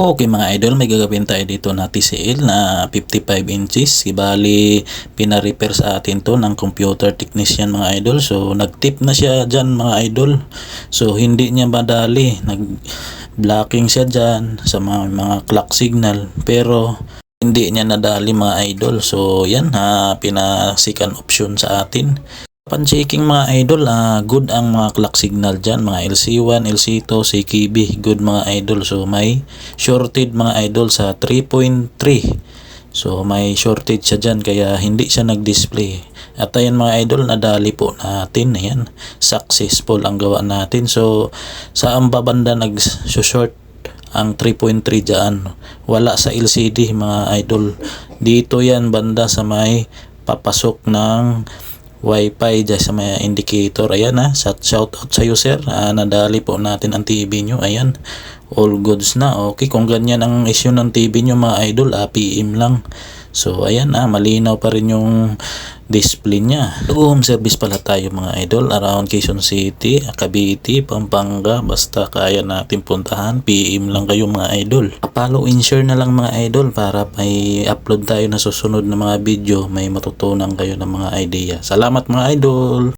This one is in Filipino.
Okay mga idol, may gagawin tayo dito na TCL na 55 inches. Ibali, pina-repair sa atin to ng computer technician mga idol. So, nag-tip na siya dyan mga idol. So, hindi niya madali. Nag-blocking siya dyan sa mga, mga clock signal. Pero, hindi niya nadali mga idol. So, yan ha, pinasikan option sa atin. Pan-checking mga idol, ah, good ang mga clock signal dyan, mga LC1, LC2, CKB, good mga idol. So may shorted mga idol sa 3.3. So may shortage siya dyan kaya hindi siya nag-display. At ayan mga idol, nadali po natin. Ayan, successful ang gawa natin. So sa ambabanda nag-short ang 3.3 dyan. Wala sa LCD mga idol. Dito yan banda sa may papasok ng Wi-Fi dyan sa may indicator. Ayan ha, shout out sa iyo sir. Ah, nadali po natin ang TV nyo. Ayan, all goods na. Okay, kung ganyan ang issue ng TV nyo mga idol, ah, PM lang. So ayan ah, malinaw pa rin yung display niya. Home service pala tayo mga idol around Quezon City, Cavite, Pampanga. Basta kaya natin puntahan, PM lang kayo mga idol. Follow and share na lang mga idol para may upload tayo na susunod na mga video. May matutunan kayo ng mga idea. Salamat mga idol!